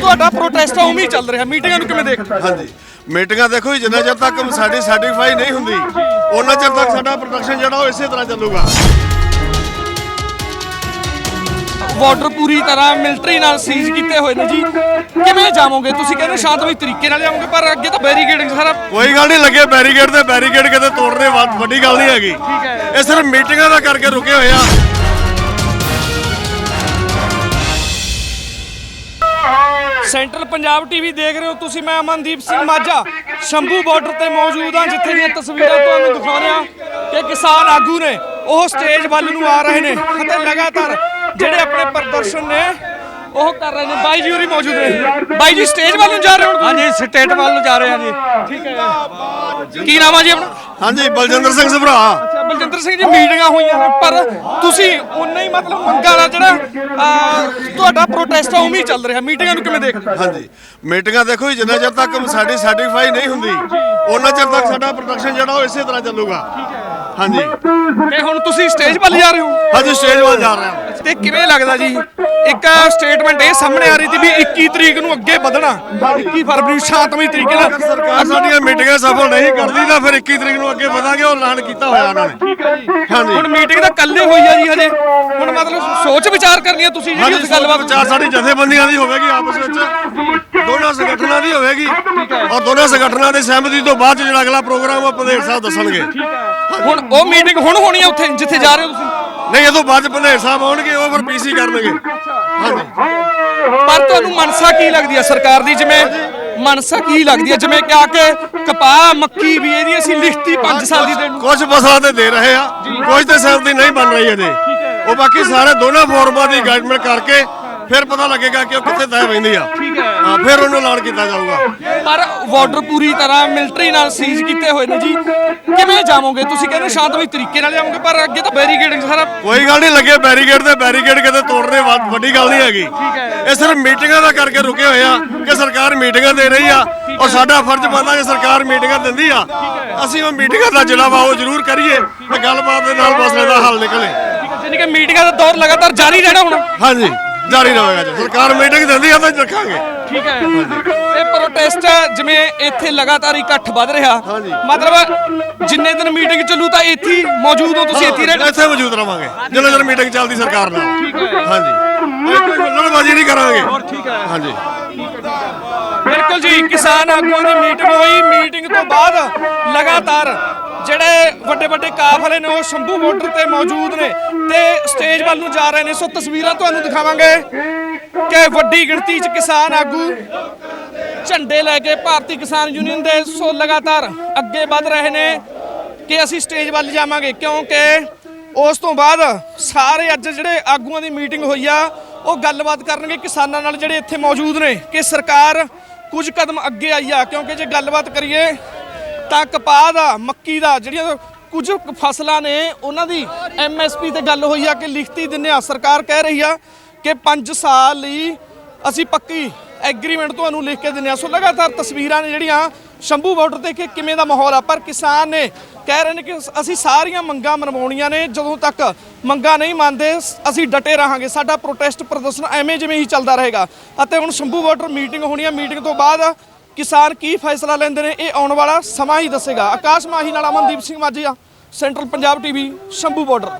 ਤੁਹਾਡਾ ਪ੍ਰੋਟੈਸਟ ਆ ਉਵੇਂ ਹੀ ਚੱਲ ਰਿਹਾ। ਮੀਟਿੰਗਾਂ ਨੂੰ ਕਿਵੇਂ ਦੇਖਦੇ ਹੋ? ਹਾਂਜੀ ਮੀਟਿੰਗਾਂ ਦੇਖੋ ਜੀ, ਜਿੰਨਾ ਚਿਰ ਤੱਕ ਸਾਡੀ ਸਰਟੀਫਾਈ ਨਹੀਂ ਹੁੰਦੀ ਉਹਨਾਂ ਚਿਰ ਤੱਕ ਸਾਡਾ ਪ੍ਰੋਡਕਸ਼ਨ ਜਿਹੜਾ ਉਹ ਇਸੇ ਤਰ੍ਹਾਂ ਚੱਲੂਗਾ। ਬਾਰਡਰ ਪੂਰੀ ਤਰ੍ਹਾਂ ਮਿਲਟਰੀ ਨਾਲ ਸੀਜ਼ ਕੀਤੇ ਹੋਏ ਨੇ ਜੀ। ਕਿਵੇਂ ਜਾਵੋਗੇ? ਤੁਸੀਂ ਕਹਿੰਦੇ ਸ਼ਾਂਤਮਈ ਤਰੀਕੇ ਨਾਲ ਜਾਵੋਗੇ ਪਰ ਅੱਗੇ ਤਾਂ ਬੈਰੀਕੇਡਿੰਗ ਸਾਰਾ ਕੋਈ ਗੱਲ ਨਹੀਂ ਲੱਗੇ ਬੈਰੀਕੇਡ ਤੇ ਬੈਰੀਕੇਡ ਕਿਤੇ ਤੋੜਨੇ ਵੱਡ- ਵੱਡੀ ਗੱਲ ਨਹੀਂ ਹੈਗੀ। ਹੈ। ਇਹ ਸਿਰਫ ਮੀਟਿੰਗਾਂ ਦਾ ਕਰਕੇ ਰੁਕੇ ਹੋਏ ਆ। ਸੈਂਟਰਲ ਪੰਜਾਬ ਟੀਵੀ ਦੇਖ ਰਹੇ ਹੋ ਤੁਸੀਂ ਮੈਂ ਅਮਨਦੀਪ ਸਿੰਘ ਮਾਝਾ ਸ਼ੰਭੂ ਬਾਰਡਰ ਤੇ ਮੌਜੂਦ ਹਾਂ ਜਿੱਥੇ ਦੀਆਂ ਤਸਵੀਰਾਂ ਤੁਹਾਨੂੰ ਦਿਖਾ ਰਿਹਾ ਕਿ ਕਿਸਾਨ ਆਗੂ ਨੇ ਉਹ ਸਟੇਜ ਵੱਲ ਨੂੰ ਆ ਰਹੇ ਨੇ ਅਤੇ ਲਗਾਤਾਰ ਜਿਹੜੇ ਆਪਣੇ ਪ੍ਰਦਰਸ਼ਨ ਨੇ ਉਹ ਕਰ ਰਹੇ ਨੇ। ਬਾਈ ਜੀ ਹੋਰੀ ਮੌਜੂਦ ਨੇ। ਬਾਈ ਜੀ ਸਟੇਜ ਵੱਲ ਨੂੰ ਜਾ ਰਹੇ ਹੋ ਹਾਂਜੀ ਸਟੇਟ ਵੱਲ ਨੂੰ ਜਾ ਰਹੇ ਹਾਂ ਜੀ। ਠੀਕ ਹੈ ਕੀ ਨਾਮ ਆ ਜੀ ਆਪਣਾ? ਹਾਂਜੀ ਬਲਜਿੰਦਰ ਸਿੰਘ ਸਭਰਾ। ਅੱਛਾ ਬਲਜਿੰਦਰ ਸਿੰਘ ਜੀ ਮੀਟਿੰਗਾਂ ਹੋਈਆਂ ਨੇ ਪਰ ਤੁਸੀਂ ਉਨਾ ਹੀ ਮਤਲਬ ਮੰਗਾਂ ਦਾ ਜਿਹੜਾ ਤੁਹਾਡਾ ਪ੍ਰੋਟੈਸਟ ਆ ਉਵੇਂ ਹੀ ਚੱਲ ਰਿਹਾ। ਮੀਟਿੰਗਾਂ ਨੂੰ ਕਿਵੇਂ ਦੇਖਦੇ? ਹਾਂਜੀ। ਮੀਟਿੰਗਾਂ ਦੇਖੋ ਜੀ, ਜਿੰਨਾ ਚਿਰ ਤੱਕ ਸਾਡੀ ਸਰਟੀਫਾਈ ਨਹੀਂ ਹੁੰਦੀ ਉਹਨਾਂ ਚਿਰ ਤੱਕ ਸਾਡਾ ਪ੍ਰੋਡਕਸ਼ਨ ਜਿਹੜਾ ਉਹ ਇਸੇ ਤਰ੍ਹਾਂ ਚੱਲੂਗਾ। ਹਾਂਜੀ। ਤੇ ਹੁਣ ਤੁਸੀਂ ਸਟੇਜ ਵੱਲ ਜਾ ਰਹੇ ਹੋ? ਹਾਂਜੀ ਸਟੇਜ ਵੱਲ ਜਾ ਰਹੇ ਹਾਂ। ਤੇ ਕਿਵੇਂ ਲੱਗਦਾ ਜੀ? ਇੱਕ ਸਟੇਟਮੈਂਟ ਇਹ ਸਾਹਮਣੇ ਆ ਰਹੀ ਸੀ ਵੀ 21 ਤਰੀਕ ਨੂੰ ਅੱਗੇ ਵਧਣਾ। 21 ਫਰਵਰੀ ਨੂੰ ਸ਼ਾਂਤਮਈ ਤਰੀਕੇ ਨਾਲ ਸਰਕਾਰ ਸਾਡੀਆਂ ਮੀਟਿੰਗਾਂ ਸਫਲ ਨਹੀਂ ਕਰਦੀ ਤਾਂ ਫਿਰ 21 ਤਰੀਕ ਨੂੰ ਅੱਗੇ ਵਧਾਂਗੇ ਉਹ ਐਲਾਨ ਕੀਤਾ ਹੋਇਆ ਉਹਨਾਂ ਨੇ। ਹਾਂਜੀ। ਹੁਣ ਮੀਟਿੰਗ ਤਾਂ ਕੱਲੇ ਹੋਈ ਆ ਜੀ ਹਜੇ। ਹੁਣ ਮਤਲਬ ਸੋਚ ਵਿਚਾਰ ਕਰਨੀ ਆ ਤੁਸੀਂ ਜਿਹੜੀ ਉਸ ਗੱਲਬਾਤ ਵਿਚਾਰ ਸਾਡੀ ਜਥੇਬੰਦੀਆਂ ਦੀ ਹੋਵੇਗੀ ਆਪਸ ਵਿੱਚ। ਦੋਨਾਂ ਸੰਗਠਨਾਂ ਦੀ ਹੋਵੇਗੀ। ਔਰ ਦੋਨਾਂ ਸੰਗਠਨਾਂ ਦੀ ਸਹਿਮਤੀ ਤੋਂ ਬਾਅਦ ਜਿਹੜਾ ਅਗਲਾ ਪ੍ਰੋਗਰਾਮ ਉਹ ਪ੍ਰਧਾਨ ਸਾਹਿਬ ਦੱਸਣਗੇ। ਹੁਣ ਉਹ ਮੀਟਿੰਗ ਹੁਣ ਹੋਣੀ ਆ ਉੱਥੇ ਜਿੱਥੇ ਜਾ ਰਹੇ ਹੋ ਤੁਸੀਂ। ਨਹੀਂ ਇਹ ਤੋਂ ਬਾਅਦ ਪ੍ਰਧਾਨ ਸਾਹਿਬ ਆਉਣਗੇ ਉਹ ਫਿਰ ਪੀਸੀ ਕਰਨਗੇ। ਹਾਂਜੀ। ਪਰ ਤੁਹਾਨੂੰ ਮਨਸਾ ਕੀ ਲੱਗਦੀ ਹੈ ਸਰਕਾਰ ਦੀ? ਜਿਵੇਂ ਮਨਸਾ ਕੀ ਲੱਗਦੀ ਹੈ ਜਿਵੇਂ ਕਿ ਆ ਕੇ ਕਪਾਹ ਮੱਕੀ ਵੀ ਇਹਦੀ ਅਸੀਂ ਲਿਖਤੀ 5 ਸਾਲ ਦੀ ਦੇਣ ਕੁਝ ਫਸਲਾਂ ਤੇ ਦੇ ਰਹੇ ਆ। ਕੁਝ ਤੇ ਸਹਿਮਤੀ ਨਹੀਂ ਬਣ ਰਹੀ ਅਜੇ। ਉਹ ਬਾਕੀ ਸਾਰੇ ਦੋਨਾਂ ਫੋਰਮਾਂ ਦੀ ਗਾਈਡਮੈਂਟ ਕਰਕੇ ਫਿਰ ਪਤਾ ਲੱਗੇਗਾ ਕਿ ਉਹ ਕਿੱਥੇ ਤੈਅ ਪੈਂਦੀ ਆ। ਹਾਂ। ਫਿਰ ਉਹਨੂੰ ਐਲਾਨ ਕੀਤਾ ਜਾਊਗਾ। ਪਰ ਬਾਰਡਰ ਪੂਰੀ ਤਰ੍ਹਾਂ ਮਿਲਟਰੀ ਨਾਲ ਸੀਜ਼ ਕੀਤੇ ਹੋਏ ਨੇ ਜੀ। ਕਿਵੇਂ ਜਾਵੋਗੇ? ਤੁਸੀਂ ਕਹਿੰਦੇ ਸ਼ਾਂਤਮਈ ਤਰੀਕੇ ਨਾਲ ਜਾਵੋਗੇ ਪਰ ਅੱਗੇ ਤਾਂ ਬੈਰੀਕੇਡਿੰਗ ਸਾਰਾ ਕੋਈ ਗੱਲ ਨਹੀਂ ਲੱਗੇ ਬੈਰੀਕੇਡ ਤੇ ਬੈਰੀਕੇਡ ਕਿਤੇ ਤੋੜਨੇ ਵੱਡੀ ਗੱਲ ਨਹੀਂ ਹੈਗੀ। ਇਹ ਸਿਰਫ ਮੀਟਿੰਗਾਂ ਦਾ ਕਰਕੇ ਰੁਕੇ ਹੋਏ ਆ ਕਿ ਸਰਕਾਰ ਮੀਟਿੰਗਾਂ ਦੇ ਰਹੀ ਆ। ਔਰ ਸਾਡਾ ਫਰਜ਼ ਬਣਦਾ ਕਿ ਸਰਕਾਰ ਮੀਟਿੰਗਾਂ ਦਿੰਦੀ ਆ। ਅਸੀਂ ਉਹ ਮੀਟਿੰਗਾਂ ਦਾ ਜਿਹੜਾ ਵਾ ਉਹ ਜ਼ਰੂਰ ਕਰੀਏ ਤੇ ਗੱਲਬਾਤ ਦੇ ਨਾਲ ਮਸਲੇ ਦਾ ਹੱਲ ਨਿਕਲੇ। ਯਾਨੀ ਕਿ ਮੀਟਿੰਗਾਂ ਦਾ ਦੌਰ ਲਗਾਤਾਰ ਜਾਰੀ ਰਹਿਣਾ ਹੁਣ। ਹਾਂਜੀ। ਜਾਰੀ ਰਹੇਗਾ ਜੀ। ਸਰਕਾਰ ਮੀਟਿੰਗ ਦਿੰਦੀ ਆ ਤਾਂ ਰੱਖਾਂਗੇ। ਠੀਕ ਹੈ। ਇਹ ਪ੍ਰੋਟੈਸਟ ਜਿਵੇਂ ਇੱਥੇ ਲਗਾਤਾਰ ਇਕੱਠ ਵੱਧ ਰਿਹਾ। ਮਤਲਬ ਜਿੰਨੇ ਦਿਨ ਮੀਟਿੰਗ ਚੱਲੂ ਤਾਂ ਇੱਥੇ ਹੀ ਮੌਜੂਦ ਹੋ ਤੁਸੀਂ ਇੱਥੇ ਹੀ ਰਹਿਣਾ ਇੱਥੇ ਮੌਜੂਦ ਰਵਾਂਗੇ। ਜਿੰਨਾ ਚਿਰ ਮੀਟਿੰਗ ਚੱਲਦੀ ਸਰਕਾਰ ਨਾਲ। ਹਾਂਜੀ। ਕੋਈ ਹੁੱਲੜਬਾਜ਼ੀ ਨਹੀਂ ਕਰਾਂਗੇ। ਠੀਕ ਹੈ। ਹਾਂਜੀ। ਬਿਲਕੁਲ ਜੀ ਕਿਸਾਨ ਆਗੂਆਂ ਦੀ ਮੀਟਿੰਗ ਹੋਈ। ਮੀਟਿੰਗ ਤੋਂ ਬਾਅਦ ਲਗਾਤਾਰ ਜਿਹੜੇ ਵੱਡੇ ਵੱਡੇ ਕਾਫਲੇ ਨੇ, ਉਹ ਸ਼ੰਭੂ ਬਾਰਡਰ ਤੇ ਮੌਜੂਦ ਨੇ ਤੇ ਸਟੇਜ ਵੱਲ ਨੂੰ ਜਾ ਰਹੇ ਨੇ। ਸੋ ਤਸਵੀਰਾਂ ਤੁਹਾਨੂੰ ਦਿਖਾਵਾਂਗੇ ਕਿ ਵੱਡੀ ਗਿਣਤੀ 'ਚ ਕਿਸਾਨ ਆਗੂ ਝੰਡੇ ਲੈ ਕੇ ਭਾਰਤੀ ਕਿਸਾਨ ਯੂਨੀਅਨ ਦੇ, ਸੋ ਲਗਾਤਾਰ ਅੱਗੇ ਵੱਧ ਰਹੇ ਨੇ ਕਿ ਅਸੀਂ ਸਟੇਜ ਵੱਲ ਜਾਵਾਂਗੇ, ਕਿਉਂਕਿ ਉਸ ਤੋਂ ਬਾਅਦ ਸਾਰੇ ਅੱਜ ਜਿਹੜੇ ਆਗੂਆਂ ਦੀ ਮੀਟਿੰਗ ਹੋਈ ਆ, ਉਹ ਗੱਲਬਾਤ ਕਰਨਗੇ ਕਿਸਾਨਾਂ ਨਾਲ ਜਿਹੜੇ ਇੱਥੇ ਮੌਜੂਦ ਨੇ ਕਿ ਸਰਕਾਰ ਕੁਝ ਕਦਮ ਅੱਗੇ ਆਈ ਆ। ਕਿਉਂਕਿ ਜੇ ਗੱਲਬਾਤ ਕਰੀਏ ਤਾਂ ਕਪਾਹ ਦਾ ਮੱਕੀ ਦਾ, ਜਿਹੜੀਆਂ ਕੁਝ ਫਸਲਾਂ ਨੇ, ਉਹਨਾਂ ਦੀ ਐਮਐਸਪੀ ਤੇ ਗੱਲ ਹੋਈ ਆ ਕਿ ਲਿਖਤੀ ਦਿੰਨੇ ਆ। ਸਰਕਾਰ ਕਹਿ ਰਹੀ ਆ ਕਿ 5 ਸਾਲ ਲਈ ਅਸੀਂ ਪੱਕੀ ਐਗਰੀਮੈਂਟ ਤੁਹਾਨੂੰ ਲਿਖ ਕੇ ਦਿੰਨੇ ਆ। ਸੋ ਲਗਾਤਾਰ ਤਸਵੀਰਾਂ ਨੇ ਜਿਹੜੀਆਂ, ਸ਼ੰਭੂ ਬਾਰਡਰ ਤੇ ਕਿ ਕਿਵੇਂ ਦਾ ਮਾਹੌਲ ਆ, ਪਰ ਕਿਸਾਨ ਨੇ ਕਹਿ ਰਹੇ ਨੇ ਕਿ ਅਸੀਂ ਸਾਰੀਆਂ ਮੰਗਾਂ ਮਨਵਾਉਣੀਆਂ ਨੇ, ਜਦੋਂ ਤੱਕ ਮੰਗਾਂ ਨਹੀਂ ਮੰਨਦੇ, ਅਸੀਂ ਡਟੇ ਰਹਾਂਗੇ। ਸਾਡਾ ਪ੍ਰੋਟੈਸਟ ਪ੍ਰਦਰਸ਼ਨ ਐਵੇਂ ਜਿਵੇਂ ਹੀ ਚੱਲਦਾ ਰਹੇਗਾ। ਅਤੇ ਹੁਣ ਸ਼ੰਭੂ ਬਾਰਡਰ ਮੀਟਿੰਗ ਹੋਣੀ ਆ। ਮੀਟਿੰਗ ਤੋਂ ਬਾਅਦ ਕਿਸਾਨ ਕੀ ਫੈਸਲਾ ਲੈਂਦੇ ਨੇ, ਇਹ ਆਉਣ ਵਾਲਾ ਸਮਾਂ ਹੀ ਦੱਸੇਗਾ। ਆਕਾਸ਼ ਮਾਹੀ ਨਾਲ Amandeep Singh Majhia central Punjab TV, Shambhu border